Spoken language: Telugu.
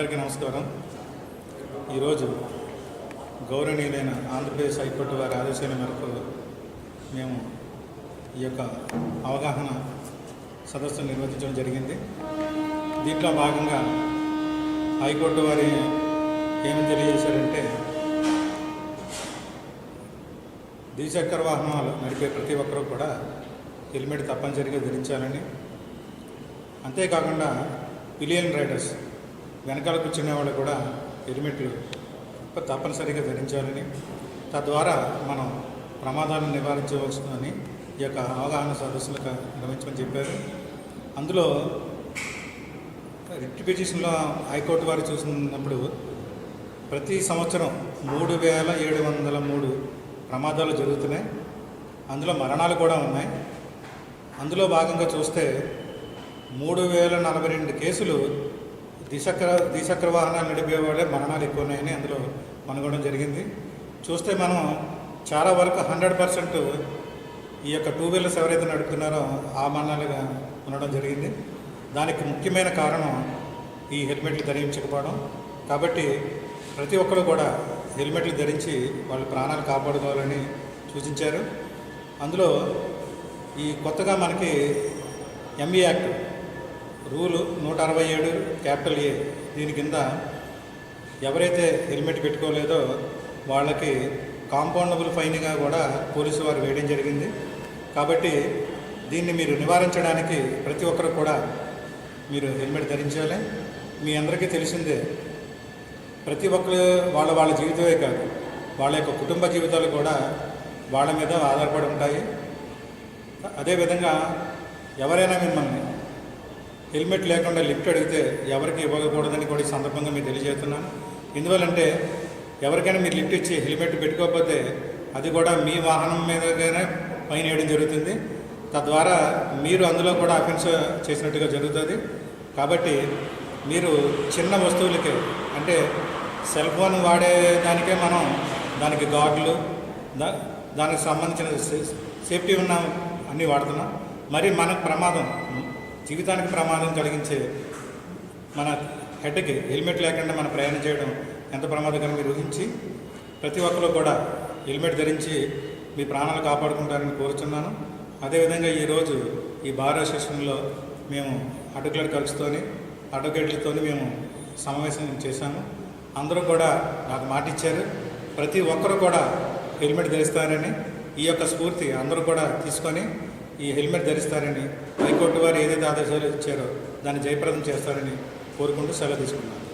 అందరికీ నమస్కారం. ఈరోజు గౌరవనీయులైన ఆంధ్రప్రదేశ్ హైకోర్టు వారి ఆదేశాల మేరకు మేము ఈ యొక్క అవగాహన సదస్సును నిర్వహించడం జరిగింది. దీంట్లో భాగంగా హైకోర్టు వారి ఏమి తెలియజేశారంటే ద్విచక్ర వాహనాలు నడిపే ప్రతి ఒక్కరూ కూడా హెల్మెట్ తప్పనిసరిగా ధరించాలని అంతేకాకుండా పిలియన్ రైడర్స్ వెనకాల కూర్చునే వాళ్ళు కూడా హెల్మెట్లు తప్పనిసరిగా ధరించాలని. తద్వారా మనం ప్రమాదాలను నివారించవచ్చునని ఈ యొక్క అవగాహన సదస్సులకు నిర్వహించమని చెప్పారు. అందులో రిట్ పిటిషన్లో హైకోర్టు వారు చూసినప్పుడు ప్రతి సంవత్సరం మూడు వేల ఏడు వందల మూడు ప్రమాదాలు జరుగుతున్నాయి. అందులో మరణాలు కూడా ఉన్నాయి. అందులో భాగంగా చూస్తే మూడు వేల నలభై రెండు కేసులు ద్విచక్ర ద్విచక్ర వాహనాలు నడిపే వాళ్ళే మరణాలు ఎక్కువ ఉన్నాయని అందులో కనుగొనడం జరిగింది. చూస్తే మనం చాలా వరకు హండ్రెడ్ పర్సెంట్ ఈ యొక్క టూ వీలర్స్ ఎవరైతే నడుపుతున్నారో ఆ మరణాలుగా ఉండడం జరిగింది. దానికి ముఖ్యమైన కారణం ఈ హెల్మెట్లు ధరించకపోవడం. కాబట్టి ప్రతి ఒక్కరు కూడా హెల్మెట్లు ధరించి వాళ్ళ ప్రాణాలు కాపాడుకోవాలని సూచించారు. అందులో ఈ కొత్తగా మనకి ఎంఈ యాక్ట్ రూలు నూట అరవై ఏడు క్యాపిటల్ ఏ. దీని కింద ఎవరైతే హెల్మెట్ పెట్టుకోలేదో వాళ్ళకి కాంపౌండబుల్ ఫైన్గా కూడా పోలీసు వారు వేయడం జరిగింది. కాబట్టి దీన్ని మీరు నివారించడానికి ప్రతి ఒక్కరు కూడా మీరు హెల్మెట్ ధరించాలి. మీ అందరికీ తెలిసిందే ప్రతి ఒక్కరు వాళ్ళ వాళ్ళ జీవితమే కాదు వాళ్ళ యొక్క కుటుంబ జీవితాలు కూడా వాళ్ళ మీద ఆధారపడి ఉంటాయి. అదేవిధంగా ఎవరైనా మిమ్మల్ని హెల్మెట్ లేకుండా లిఫ్ట్ అడిగితే ఎవరికి ఇవ్వకూడదని కూడా ఈ సందర్భంగా మీకు తెలియజేస్తున్నాను. ఎందువల్లంటే ఎవరికైనా మీరు లిఫ్ట్ ఇచ్చి హెల్మెట్ పెట్టుకోకపోతే అది కూడా మీ వాహనం మీదగానే పైన వేయడం జరుగుతుంది. తద్వారా మీరు అందులో కూడా అఫెన్స్ చేసినట్టుగా జరుగుతుంది. కాబట్టి మీరు చిన్న వస్తువులకే అంటే సెల్ ఫోన్ వాడే దానికే మనం దానికి గాడ్లు దా దానికి సంబంధించిన సేఫ్టీ ఉన్న అన్నీ వాడుతున్నాం. మరి మనకు ప్రమాదం జీవితానికి ప్రమాదం కలిగించే మన హెడ్కి హెల్మెట్ లేకుండా మనం ప్రయాణం చేయడం ఎంత ప్రమాదకరం మీరు ఊహించి ప్రతి ఒక్కరు కూడా హెల్మెట్ ధరించి మీ ప్రాణాలు కాపాడుకుంటారని కోరుతున్నాను అదేవిధంగా ఈరోజు ఈ బార్ సెషన్లో మేము అడ్వకేట్ కలిసితోని అడ్వకేట్లతోని మేము సమావేశం చేశాము. అందరూ కూడా నాకు మాట ఇచ్చారు ప్రతి ఒక్కరు కూడా హెల్మెట్ ధరిస్తారని ఈ యొక్క స్ఫూర్తి అందరూ కూడా తీసుకొని ఈ హెల్మెట్ ధరిస్తారని హైకోర్టు వారు ఏదైతే ఆదేశాలు ఇచ్చారో దాన్ని జయప్రదం చేస్తారని కోరుకుంటూ సెలవు తీసుకున్నాను.